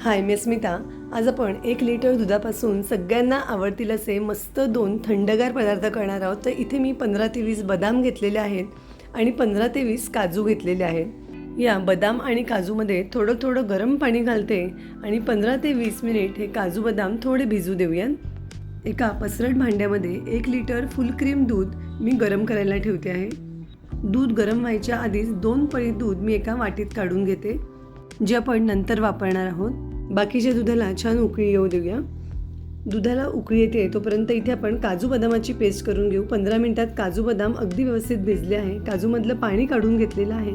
हाय मी स्मिता आज आपण एक लिटर दुधापासून सगळ्यांना आवडतील असे मस्त दोन थंडगार पदार्थ करणार आहोत. तर इथे मी पंधरा ते वीस बदाम घेतलेले आहेत आणि पंधरा ते वीस काजू घेतलेले आहेत. या बदाम आणि काजूमध्ये थोडं थोडं गरम पाणी घालते आणि पंधरा ते वीस मिनिट हे काजू बदाम थोडे भिजू देऊयात. एका पसरट भांड्यामध्ये एक लिटर फुल क्रीम दूध मी गरम करायला ठेवते आहे. दूध गरम व्हायच्या आधीच दोन पळी दूध मी एका वाटीत काढून घेते जे आपण नंतर वापरणार आहोत. बाकीच्या दुधाला छान उकळी येऊ देऊया. दुधाला उकळी येते तोपर्यंत इथे आपण काजू बदामाची पेस्ट करून घेऊ. पंधरा मिनिटात काजू बदाम अगदी व्यवस्थित भिजले आहे. काजूमधलं पाणी काढून घेतलेलं आहे.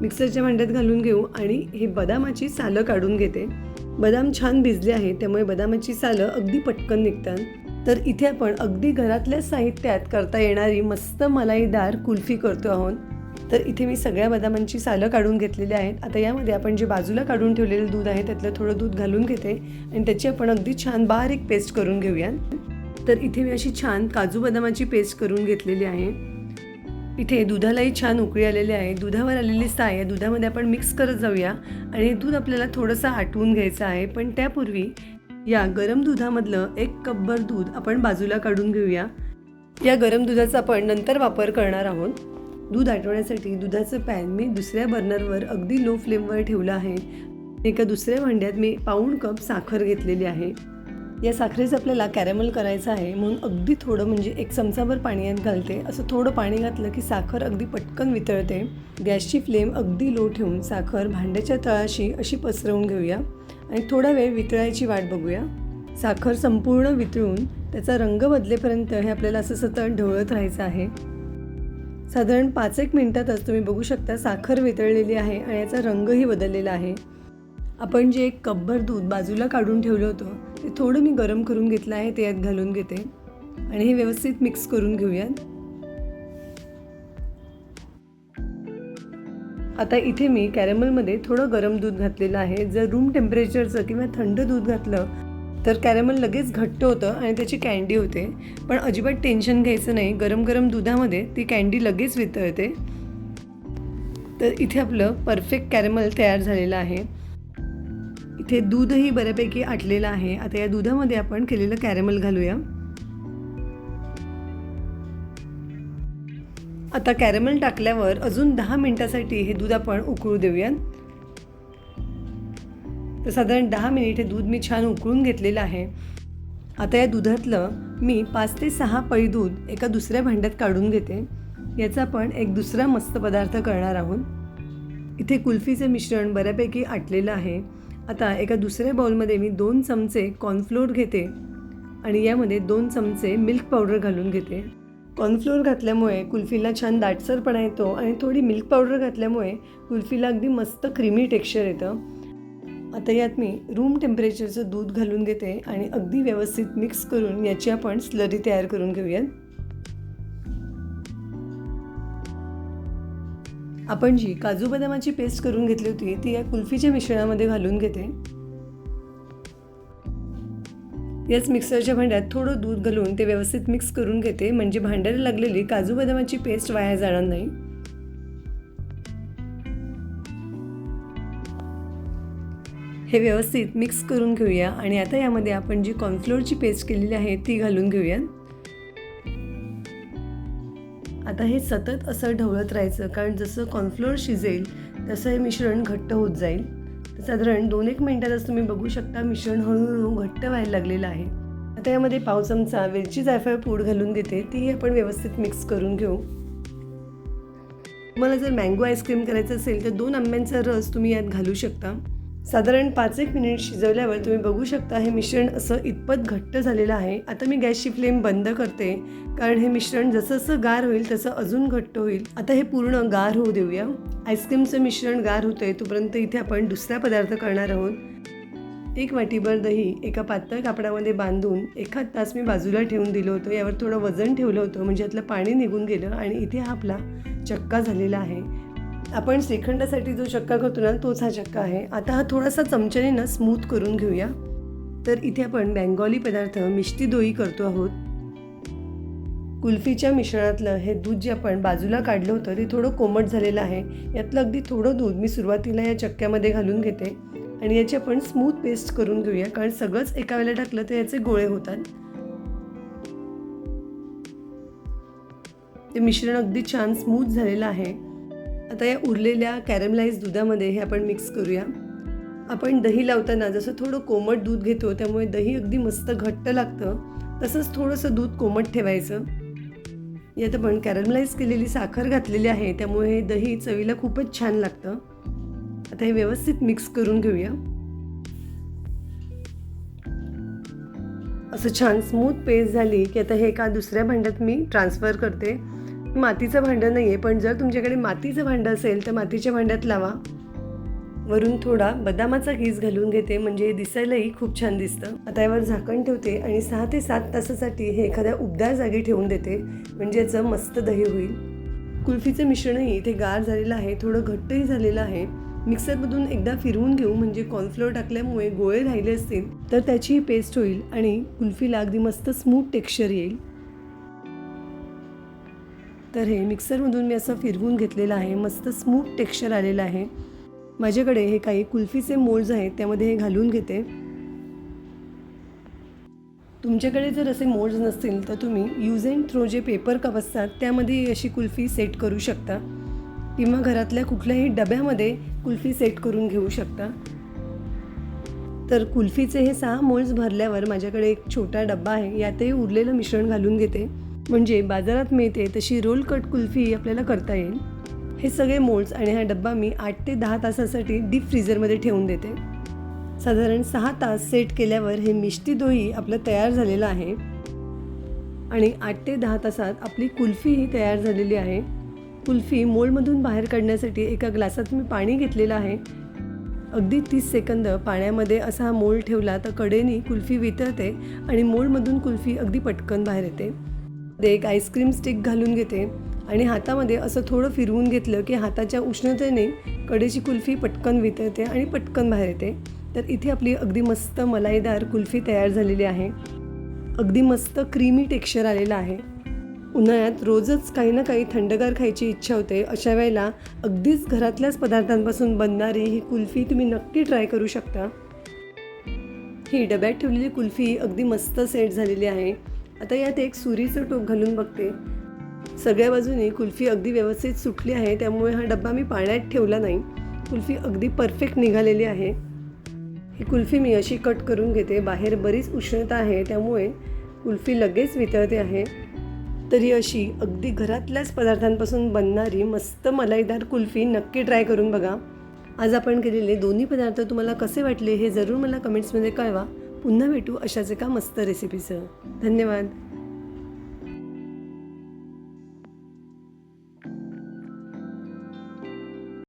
मिक्सरच्या भांड्यात घालून घेऊ आणि हे बदामाची सालं काढून घेते. बदाम छान भिजले आहे त्यामुळे बदामाची सालं अगदी पटकन निघतात. तर इथे आपण अगदी घरातल्या साहित्यात करता येणारी मस्त मलाईदार कुल्फी करतो आहोत. तर इथे मी सगळ्या बदामांची सालं काढून घेतलेली आहेत. आता यामध्ये आपण जे बाजूला काढून ठेवलेलं दूध आहे त्यातलं थोडं दूध घालून घेते. आणि त्याची आपण अगदी छान बारीक पेस्ट करून घेऊया. तर इथे मी अशी छान काजू बदामाची पेस्ट करून घेतलेली आहे. इथे दुधालाही छान उकळी आलेली आहे. दुधावर आलेली साय या दुधामध्ये आपण मिक्स करत जाऊया. आणि दूध आपल्याला थोडंसं आटवून घ्यायचं आहे. पण त्यापूर्वी या गरम दुधामधलं एक कपभर दूध आपण बाजूला काढून घेऊया. या गरम दुधाचा आपण नंतर वापर करणार आहोत. दूध आटवण्यासाठी दुधाचं पॅन मी दुसऱ्या बर्नरवर अगदी लो फ्लेमवर ठेवलं आहे. एका दुसऱ्या भांड्यात मी पाऊण कप साखर घेतलेली आहे. या साखरेचं आपल्याला कॅरेमल करायचं आहे म्हणून अगदी थोडं म्हणजे एक चमचाभर पाणी यात घालते. असं थोडं पाणी घातलं की साखर अगदी पटकन वितळते. गॅसची फ्लेम अगदी लो ठेवून साखर भांड्याच्या तळाशी अशी पसरवून घेऊया. आणि थोडा वेळ वितळायची वाट बघूया. साखर संपूर्ण वितळून त्याचा रंग बदलेपर्यंत हे आपल्याला असं सतत ढवळत राहायचं आहे. साधारण पाच एक मिनटातच तुम्ही बघू शकता साखर वितळलेली आहे आणि याचा रंगही बदललेला आहे. आपण जे एक कपभर दूध बाजूला काढून ठेवलं होतं ते थोडं मी गरम करून घेतलं आहे ते यात घालून घेते. आणि हे व्यवस्थित मिक्स करून घेऊयात. आता इथे मी कॅरेमलमध्ये थोडं गरम दूध घातलेलं आहे. जर रूम टेम्परेचरचं किंवा थंड दूध घातलं तर कॅरेमल लगेच घट्ट होतं आणि त्याची कँडी होते. पण अजिबात टेन्शन घ्यायचं नाही. गरम गरम दुधामध्ये ती कँडी लगेच वितळते. तर इथे आपलं परफेक्ट कॅरेमल तयार झालेलं आहे. इथे दूधही बऱ्यापैकी आटलेलं आहे. आता या दुधामध्ये आपण केलेलं कॅरेमल घालूया. आता कॅरेमल टाकल्यावर अजून दहा मिनिटासाठी हे दूध आपण उकळू देऊयात. तर साधारण दहा मिनिट हे दूध मी छान उकळून घेतलेलं आहे. आता या दुधातलं मी पाच ते सहा पळी दूध एका दुसऱ्या भांड्यात काढून घेते. याचा आपण एक दुसरा मस्त पदार्थ करणार आहोत. इथे कुल्फीचं मिश्रण बऱ्यापैकी आटलेलं आहे. आता एका दुसऱ्या बाउलमध्ये मी दोन चमचे कॉर्नफ्लोअर घेते आणि यामध्ये दोन चमचे मिल्क पावडर घालून घेते. कॉर्नफ्लोअर घातल्यामुळे कुल्फीला छान दाटसरपणा येतो आणि थोडी मिल्क पावडर घातल्यामुळे कुल्फीला अगदी मस्त क्रीमी टेक्स्चर येतं. आता यात मी रूम टेम्परेचरचं दूध घालून घेते आणि अगदी व्यवस्थित मिक्स करून याची आपण स्लरी तयार करून घेऊयात. आपण जी काजू बदामाची पेस्ट करून घेतली होती ती या कुल्फीच्या मिश्रणामध्ये घालून घेते. याच मिक्सरच्या भांड्यात थोडं दूध घालून ते व्यवस्थित मिक्स करून घेते म्हणजे भांड्याला लागलेली काजू बदामाची पेस्ट वाया जाणार नाही. हे व्यवस्थित मिक्स करून घेऊया आणि आता यामध्ये आपण जी कॉर्नफ्लोअरची पेस्ट केलेली आहे ती घालून घेऊया आता हे सतत असं ढवळत राहायचं कारण जसं कॉर्नफ्लोअर शिजेल तसं हे मिश्रण घट्ट होत जाईल. तर साधारण दोन एक मिनटातच तुम्ही बघू शकता मिश्रण हळूहळू घट्ट व्हायला लागलेलं आहे. आता यामध्ये पाव चमचा वेलची जायफळ पूड घालून घेते तीही आपण व्यवस्थित मिक्स करून घेऊ. तुम्हाला जर मँगो आईस्क्रीम करायचं असेल तर दोन आंब्यांचा रस तुम्ही यात घालू शकता. साधारण पाच एक मिनिट शिजवल्यावर तुम्ही बघू शकता हे मिश्रण असं इतपत घट्ट झालेलं आहे. आता मी गॅसची फ्लेम बंद करते. कारण हे मिश्रण जसं जसं गार होईल तसं अजून घट्ट होईल. आता हे पूर्ण गार होऊ देऊया. आईस्क्रीमचं मिश्रण गार होतंय तोपर्यंत इथे आपण दुसरा पदार्थ करणार आहोत. एक वाटीभर दही एका पातळ कापडामध्ये बांधून एखाद तास मी बाजूला ठेवून दिलं होतं. यावर थोडं वजन ठेवलं होतं. म्हणजे यातलं पाणी निघून गेलं आणि इथे हा आपला चक्का झालेला आहे. आपण श्रीखंडासाठी जो चक्का करतो ना तोच हा चक्का आहे. आता हा थोडासा चमच्याने ना स्मूथ करून घेऊया. तर इथे आपण बेंगॉली पदार्थ मिष्टी दोई करतो आहोत. कुल्फीच्या मिश्रणातलं हे दूध जे आपण बाजूला काढलं होतं ते थोडं कोमट झालेलं आहे. यातलं अगदी थोडं दूध मी सुरुवातीला या चक्क्यामध्ये घालून घेते. आणि याची आपण स्मूथ पेस्ट करून घेऊया कारण सगळंच एका वेळेला टाकलं तर याचे गोळे होतात. ते मिश्रण अगदी छान स्मूथ झालेलं आहे. आता या उरलेल्या कॅरमलाइज दुधामध्ये हे आपण मिक्स करूया. आपण दही लावताना जसं थोडं कोमट दूध घेतो त्यामुळे दही अगदी मस्त घट्ट लागतं तसंच थोडंसं दूध कोमट ठेवायचं. यात आपण कॅरमलाइज केलेली साखर घातलेली आहे त्यामुळे हे दही चवीला खूपच छान लागतं. आता हे व्यवस्थित मिक्स करून घेऊया. असं छान स्मूथ पेस्ट झाली की आता हे एका दुसऱ्या भांड्यात मी ट्रान्सफर करते. मातीचं भांडं नाही आहे पण जर तुमच्याकडे मातीचं भांडं असेल तर मातीच्या भांड्यात लावा. वरून थोडा बदामाचा घीस घालून घेते म्हणजे दिसायलाही खूप छान दिसतं. आता यावर झाकण ठेवते आणि सहा ते सात तासासाठी हे एखाद्या उबदार जागी ठेवून देते म्हणजे याचं मस्त दही होईल. कुल्फीचं मिश्रणही इथे गार झालेलं आहे थोडं घट्टही झालेलं आहे. मिक्सरमधून एकदा फिरवून घेऊ म्हणजे कॉर्नफ्लोअर टाकल्यामुळे गोळे राहिले असतील तर त्याची पेस्ट होईल आणि कुल्फीला अगदी मस्त स्मूथ टेक्स्चर येईल. तर हे मिक्सरमधून मी असं फिरवून घेतलेलं आहे. मस्त स्मूथ टेक्स्चर आलेलं आहे. माझ्याकडे हे काही कुल्फीचे मोल्ड्स आहेत त्यामध्ये हे घालून घेते. तुमच्याकडे जर असे मोल्ड्स नसतील तर तुम्ही यूज अँड थ्रो जे पेपर कप असतात त्यामध्ये अशी कुल्फी सेट करू शकता. किंवा घरातल्या कुठल्याही डब्यामध्ये कुल्फी सेट करून घेऊ शकता. तर कुल्फीचे हे सहा मोल्ड्स भरल्यावर माझ्याकडे एक छोटा डब्बा आहे यातही उरलेलं मिश्रण घालून घेते. म्हणजे बाजारात मिळते तशी रोल कट कुल्फी आपल्याला करता येईल. हे सगळे मोल्ड्स आणि हा डब्बा मी आठ ते दहा तासासाठी डीप फ्रीजरमध्ये ठेवून देते. साधारण सहा तास सेट केल्यावर हे मिष्टी दोही आपलं तयार झालेलं आहे. आणि आठ ते दहा तासात आपली कुल्फीही तयार झालेली आहे. कुल्फी मोल्डमधून बाहेर काढण्यासाठी एका ग्लासात मी पाणी घेतलेलं आहे. अगदी तीस सेकंद पाण्यामध्ये असा हा मोल ठेवला तर कडेनी कुल्फी वितळते आणि मोल्डमधून कुल्फी अगदी पटकन बाहेर येते. एक आईस्क्रीम स्टिक घालून घेते. आणि हातामध्ये असं थोडं फिरवून घेतलं की हाताच्या उष्णतेने कडेची कुल्फी पटकन वितळते आणि पटकन बाहेर येते. तर इथे आपली अगदी मस्त मलाईदार कुल्फी तयार झालेली आहे. अगदी मस्त क्रीमी टेक्स्चर आलेलं आहे. उन्हाळ्यात रोजच काही ना काही थंडगार खायची इच्छा होते. अशा वेळेला अगदीच घरातल्याच पदार्थांपासून बनणारी ही कुल्फी तुम्ही नक्की ट्राय करू शकता. ही डब्यात ठेवलेली कुल्फी अगदी मस्त सेट झालेली आहे. आता यात एक सुरीचं टोक घालून बघते. सगळ्या बाजूनी कुल्फी अगदी व्यवस्थित सुटली आहे त्यामुळे हा डब्बा मी पाण्यात ठेवला नाही. कुल्फी अगदी परफेक्ट निघालेली आहे. ही कुल्फी मी अशी कट करून घेते बाहेर बरीच उष्णता आहे त्यामुळे कुल्फी लगेच वितळते आहे. तरी अशी अगदी घरातल्याच पदार्थांपासून बनणारी मस्त मलाईदार कुल्फी नक्की ट्राय करून बघा. आज आपण केलेले दोन्ही पदार्थ तुम्हाला कसे वाटले हे जरूर मला कमेंट्समध्ये कळवा. पुन्हा भेटू अशाच एका मस्त रेसिपीसह धन्यवाद.